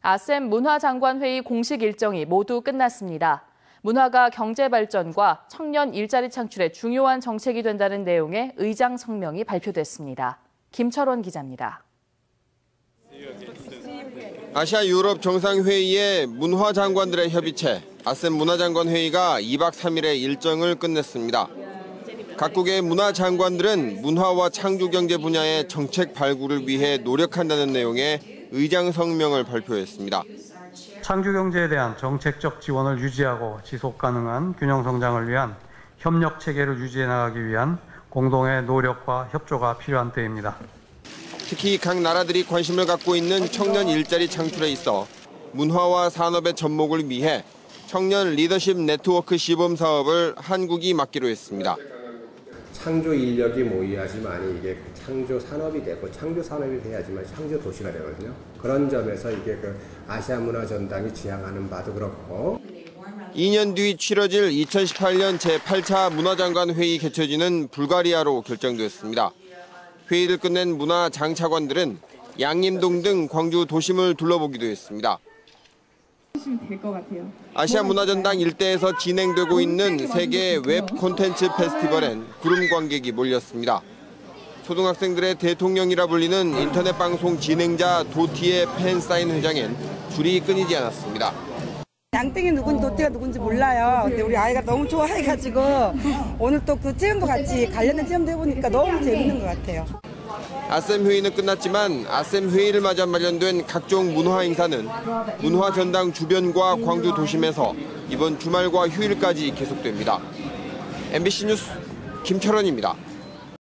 아셈 문화장관회의 공식 일정이 모두 끝났습니다. 문화가 경제 발전과 청년 일자리 창출에 중요한 정책이 된다는 내용의 의장 성명이 발표됐습니다. 김철원 기자입니다. 아시아 유럽 정상회의의 문화장관들의 협의체 아셈 문화장관회의가 2박 3일의 일정을 끝냈습니다. 각국의 문화장관들은 문화와 창조경제 분야의 정책 발굴을 위해 노력한다는 내용의 의장 성명을 발표했습니다. 창조 경제에 대한 정책적 지원을 유지하고 지속 가능한 균형 성장을 위한 협력 체계를 유지해 나가기 위한 공동의 노력과 협조가 필요한 때입니다. 특히 각 나라들이 관심을 갖고 있는 청년 일자리 창출에 있어 문화와 산업의 접목을 위해 청년 리더십 네트워크 시범 사업을 한국이 맡기로 했습니다. 창조 인력이 모여야지만 이게 그 창조 산업이 되고 창조 산업이 돼야지만 창조 도시가 되거든요. 그런 점에서 이게 그 아시아 문화 전당이 지향하는 바도 그렇고 2년 뒤 치러질 2018년 제8차 문화장관 회의 개최지는 불가리아로 결정됐습니다. 회의를 끝낸 문화 장차관들은 양림동 등 광주 도심을 둘러보기도 했습니다. 될 것 같아요. 아시아 문화전당 일대에서 진행되고 있는 세계 웹 콘텐츠 페스티벌엔 구름 관객이 몰렸습니다. 초등학생들의 대통령이라 불리는 인터넷 방송 진행자 도티의 팬 사인 회장엔 줄이 끊이지 않았습니다. 양땡이 누군지 도티가 누군지 몰라요. 근데 우리 아이가 너무 좋아해가지고 오늘 또 그 체험도 같이 관련된 체험도 해보니까 너무 재밌는 것 같아요. 아셈 회의는 끝났지만 아셈 회의를 맞아 마련된 각종 문화 행사는 문화 전당 주변과 광주 도심에서 이번 주말과 휴일까지 계속됩니다. MBC 뉴스 김철원입니다.